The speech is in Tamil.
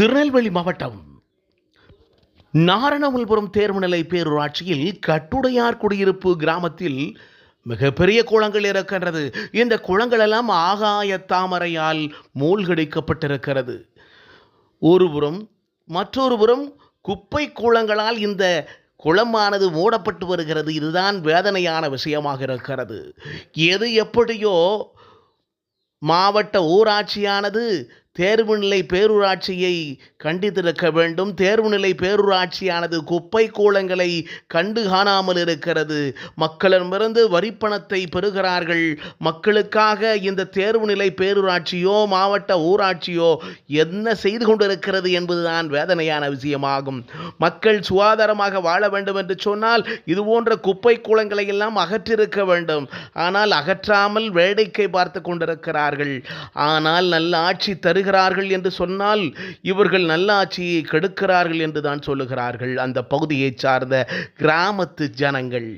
திருநெல்வேலி மாவட்டம் நாரணமல்புரம் தேர்வுநிலை பேரூராட்சியில் கட்டுடையார் குடியிருப்பு கிராமத்தில் மிகப்பெரிய குளங்கள் இருக்கின்றது. இந்த குளங்களெல்லாம் ஆகாய தாமரையால் மூழ்கடிக்கப்பட்டிருக்கிறது. ஒருபுறம் மற்றொரு புறம் குப்பை கூளங்களால் இந்த குளமானது மூடப்பட்டு வருகிறது. இதுதான் வேதனையான விஷயமாக இருக்கிறது. எது எப்படியோ மாவட்ட ஊராட்சியானது தேர்வு நிலை பேரூராட்சியை கண்டித்திருக்க வேண்டும். தேர்வு நிலை பேரூராட்சியானது குப்பை கூளங்களை கண்டு காணாமல் இருக்கிறது. மக்களிடமிருந்து வரிப்பணத்தை பெறுகிறார்கள். மக்களுக்காக இந்த தேர்வு நிலை பேரூராட்சியோ மாவட்ட ஊராட்சியோ என்ன செய்து கொண்டிருக்கிறது என்பதுதான் வேதனையான விஷயமாகும். மக்கள் சுகாதாரமாக வாழ வேண்டும் என்று சொன்னால் இது போன்ற குப்பை கூளங்களை எல்லாம் அகற்றிருக்க வேண்டும். ஆனால் அகற்றாமல் வேடிக்கை பார்த்து கொண்டிருக்கிறார்கள். ஆனால் நல்ல ஆட்சி தருகிறார்கள் என்று சொன்னால் இவர்கள் நல்லாட்சியை கெடுக்கிறார்கள் என்று தான் சொல்லுகிறார்கள். அந்த பகுதியைச் சார்ந்த கிராமத்து ஜனங்கள்.